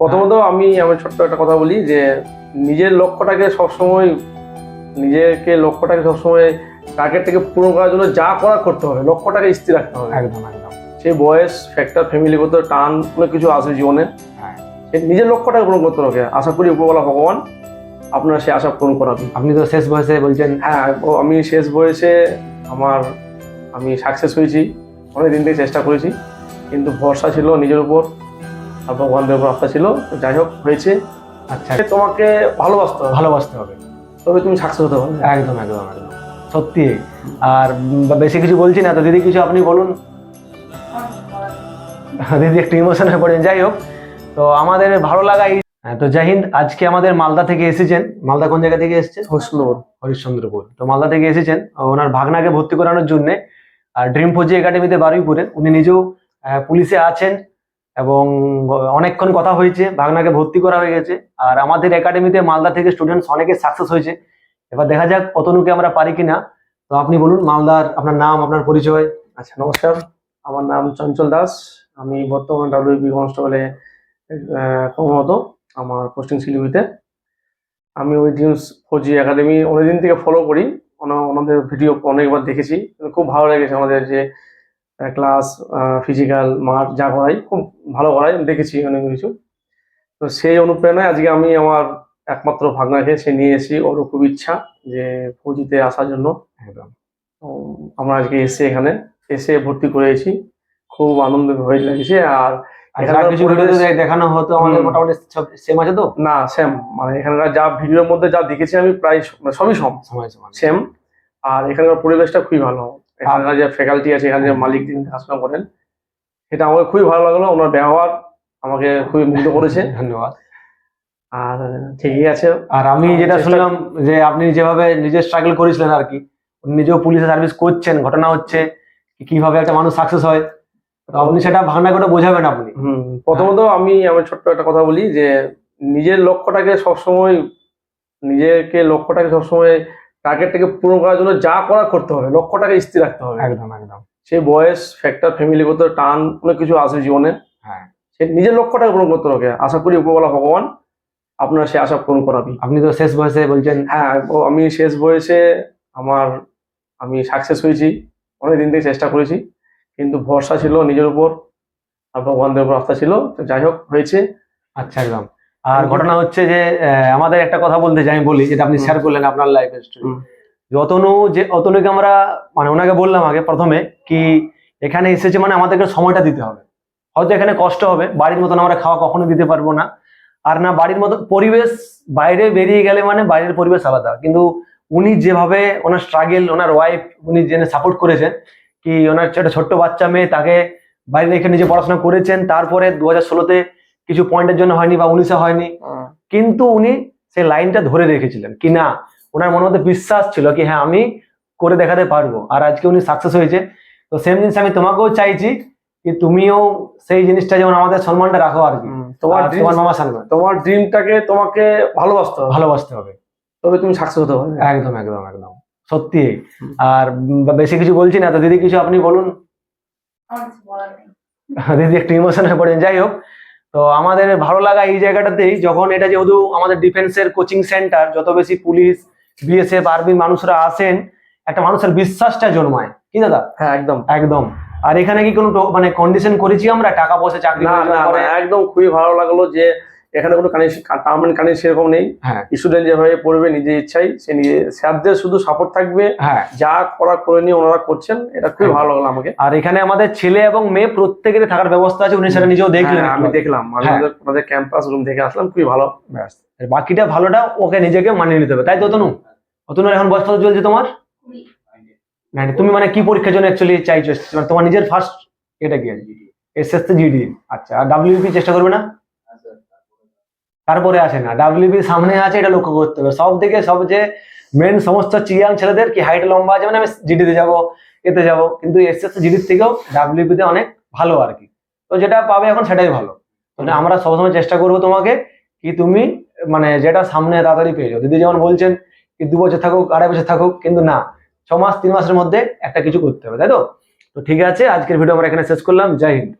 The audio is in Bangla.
প্রথমত আমি আমার ছোট্ট একটা কথা বলি যে নিজের লক্ষ্যটাকে সবসময় নিজেকে লক্ষ্যটাকে সবসময় টার্গেটটাকে পূরণ করার জন্য যা করা করতে হবে লক্ষ্যটাকে স্থির রাখতে হবে। একদম একদম। সেই বয়স ফ্যাক্টর ফ্যামিলিগত টান অনেক কিছু আছে জীবনে। হ্যাঁ। নিজের লক্ষ্যটাকে পূরণ করতে হবে। আশা করি উপরওয়ালা ভগবান আপনার সেই আশা পূরণ করাবেন। আপনি তো শেষ বয়সে বলছেন। হ্যাঁ আমি শেষ বয়সে আমার আমি সাকসেস হয়েছি অনেক দিন থেকে চেষ্টা করেছি কিন্তু ভরসা ছিল নিজের উপর। আর ভগবানের উপর আস্থা ছিল। যাই হোক হয়েছে। আচ্ছা। তোমাকে ভালোবাসতে হবে। ভালোবাসতে হবে। তবে তুমি সাকসেস হতে পারবে একদম একদম একদম। সত্যি। আর বেশি কিছু বলছি না। তো দিদি কিছু আপনি বলুন। দিদি একটু ইমোশন হয়ে পড়েন। যাই হোক তো আমাদের ভালো লাগা এই হ্যাঁ, তো জয় হিন্দ আজকে আমাদের মালদা থেকে এসেছেন। মালদা কোন জায়গা থেকে এসেছেন? হোসলোর হরিশ্চন্দ্রপুর। তো মালদা থেকে এসেছেন। ওনার ভাগনাকে ভর্তি করানোর জন্য আর ড্রিম ফৌজি একাডেমিতে বারুইপুরে উনি নিজেও পুলিশে আছেন। এবং অনেকক্ষণ কথা হয়েছে, ভাগনাকে ভর্তি করা হয়ে গেছে। আর আমাদের একাডেমিতে মালদা থেকে স্টুডেন্টস অনেকে সাকসেস হয়েছে। এবার দেখা যাক কতটুকু আমরা পারি কিনা। তো আপনি বলুন, মালদার আপনার নাম, আপনার পরিচয়। আচ্ছা নমস্কার। আমার নাম চঞ্চল দাস। আমি বর্তমানে ডাব্লিউবি কনস্টেবলে কর্মরত আমার পোস্টিং শিলিগুড়িতে। আমি ওই ড্রিমস ফৌজি একাডেমি অনেকদিন থেকে ফলো করি। ওনা- ওনাদের ভিডিও অনেকবার দেখেছি। খুব ভালো লেগেছে আমাদের যে ক্লাস ফিজিক্যাল মাঠ যা করাই খুব ভালো করাই দেখেছি অনেক কিছু। তো সেই অনুপ্রেরণায় আজকে আমি আমার একমাত্র ভাগনাকে সে নিয়ে এসেছি ওরও খুব ইচ্ছা যে ফৌজিতে আসার জন্য। একদম। আমরা আজকে এসে এখানে এসে ভর্তি করেছি। খুব আনন্দ হয়ে লেগেছে আর দেখানো হতো আমাদের মোটামুটি সেম আছে তো? না সেম মানে এখানকার যা ভিডিওর মধ্যে যা দেখেছি আমি প্রায় মানে সবই সেম আর এখানকার পরিবেশটা খুবই ভালো। এখানকার যে ফ্যাকাল্টি আছে এখানে যে মালিক যিনি দেখাশোনা করেন সেটা আমাকে খুবই ভালো লাগল। ওনার ব্যবহার আমাকে খুবই মুগ্ধ করেছে। ধন্যবাদ। আর ঠিকই আছে। আর আমি যেটা শুনলাম যে আপনি যেভাবে নিজে স্ট্রাগল করেছিলেন আর কি নিজেও পুলিশে সার্ভিস করছেন ঘটনা হচ্ছে কীভাবে একটা মানুষ সাকসেস হয় আপনি সেটা ভাঙনা করে বোঝাবেন আপনি। হুম প্রথমত আমি আমার ছোট্ট একটা কথা বলি যে নিজের লক্ষ্যটাকে সবসময় নিজেকে লক্ষ্যটাকে সবসময় টার্গেটটাকে পূরণ করার জন্য যা করা করতে হবে লক্ষ্যটাকে স্থির রাখতে হবে। একদম একদম। সেই বয়স ফ্যাক্টর ফ্যামিলিগত টান অনেক কিছু আছে জীবনে। হ্যাঁ। সে নিজের লক্ষ্যটাকে পূরণ করতে হবে। আশা করি উপরওয়ালা ভগবান আপনার সে আশা পূরণ করাবি। আপনি তো শেষ বয়সে বলছেন। হ্যাঁ আমি শেষ বয়সে আমার আমি সাকসেস হয়েছি অনেক দিন থেকে চেষ্টা করেছি কিন্তু ভরসা ছিল নিজের উপর আর ভগবানদের উপর আস্থা ছিল। তো যাই হোক হয়েছে। আচ্ছা একদম। আর ঘটনা হচ্ছে যে আমাদের একটা কথা বলতে চাই আমি বলি যেটা আপনি শেয়ার করলেন আপনার লাইফ স্টোরি হুম। অতনু যে অতনুকে আমরা মানে ওনাকে বললাম আগে প্রথমে কি এখানে এসেছে মানে আমাদেরকে সময়টা দিতে হবে। হয়তো এখানে কষ্ট হবে বাড়ির মতন আমরা খাওয়া কখনো দিতে পারব না। আর না বাড়ির মতো পরিবেশ বাইরে বেরিয়ে গেলে মানে বাইরের পরিবেশ আলাদা। কিন্তু উনি যেভাবে ওনার স্ট্রাগেল ওনার ওয়াইফ উনি জেনে সাপোর্ট করেছেন কি ওনার একটা ছোট্ট বাচ্চা মেয়ে তাকে বাইরে রেখে নিজে পড়াশোনা করেছেন তারপরে দু হাজার ষোলোতে কিছু পয়েন্টের জন্য হয়নি বা উনিশে হয়নি। কিন্তু উনি সেই লাইনটা ধরে রেখেছিলেন কি না? ওনার মনের মধ্যে বিশ্বাস ছিল কি হ্যাঁ আমি করে দেখাতে পারব। আর আজকে উনি সাকসেস হয়েছে। তো সেম জিনিস আমি তোমাকেও চাইছি কি তুমিও সেই জিনিসটা যেমন আমাদের সম্মানটা রাখো আর কি। তোমার তোমার মামা সম্মান তোমার ড্রিমটাকে তোমাকে ভালোবাসতে হবে। ভালোবাসতে হবে। তবে তুমি সাকসেস হতে পারবে। একদম একদম একদম। সত্যি। আর বেশি কিছু বলছি না। তো দিদি কিছু আপনি বলুন? দিদি একটু ইমোশন হয়ে পড়েন। যাই হোক তো আমাদের ভালো লাগা এই জায়গাটাতেই যখন এটা যেহেতু আমাদের ডিফেন্সের কোচিং সেন্টার যত বেশি পুলিশ বিএসএফ আর্মির মানুষরা আসেন একটা মানুষের বিশ্বাসটা জন্মায়। কি দাদা? হ্যাঁ একদম। একদম। আর এখানে কি কোনো মানে কন্ডিশন করেছি আমরা? টাকা পয়সা চাকরি একদম খুবই ভালো লাগল যে এখানে কোনো কানেকশন পার্মানেন্ট কানেকশন সেরকম নেই। হ্যাঁ। স্টুডেন্ট যেভাবে পড়বে নিজের ইচ্ছাই সে নিজে স্যারদের শুধু সাপোর্ট থাকবে। হ্যাঁ। যা করা করে নিয়ে ওনারা করছেন এটা খুবই ভালো লাগল আমাকে। আর এখানে আমাদের ছেলে এবং মেয়ে প্রত্যেকের থাকার ব্যবস্থা আছে উনি সেটা নিজেও দেখলেন হ্যাঁ, আমি দেখলাম। আমি হ্যাঁ। ওদের- ওদের ক্যাম্পাস রুম দেখে আসলাম খুবই ভালো। ব্যাস। বাকিটা ভালোটা ওকে নিজেকে মানিয়ে নিতে হবে। তাই তো তনু? অতনুর এখন বয়স কত চলছে তোমার? তুমি মানে কি পরীক্ষার জন্য অ্যাকচুয়ালি চাইছো? মানে তোমার নিজের ফার্স্ট এটা কি? এসএসসি জিডি আচ্ছা আর ডাব্লিউপি চেষ্টা করবে না? তারপরে আসে না। ডাব্লিউপি সামনে আছে এটা লক্ষ্য করতে হবে। সব থেকে সবচেয়ে মেন সমস্ত চিয়াং ছেলেদের কি হাইট লম্বা আছে? মানে আমি জিডিতে যাব এতে যাব। কিন্তু এসএসসি জিডির থেকেও ডাব্লিউপি তে অনেক ভালো আর কি। তো যেটা পাবে এখন সেটাই ভালো। মানে আমরা সবসময় চেষ্টা করব তোমাকে কি তুমি মানে যেটা সামনে তাড়াতাড়ি পেয়ে যাও। দিদি যেমন বলছেন কি দু বছর থাকুক আড়াই বছর থাকুক কিন্তু না ছ মাস তিন মাসের মধ্যে একটা কিছু করতে হবে তাই তো? তো ঠিক আছে আজকের ভিডিও আমরা এখানে শেষ করলাম। জয় হিন্দ।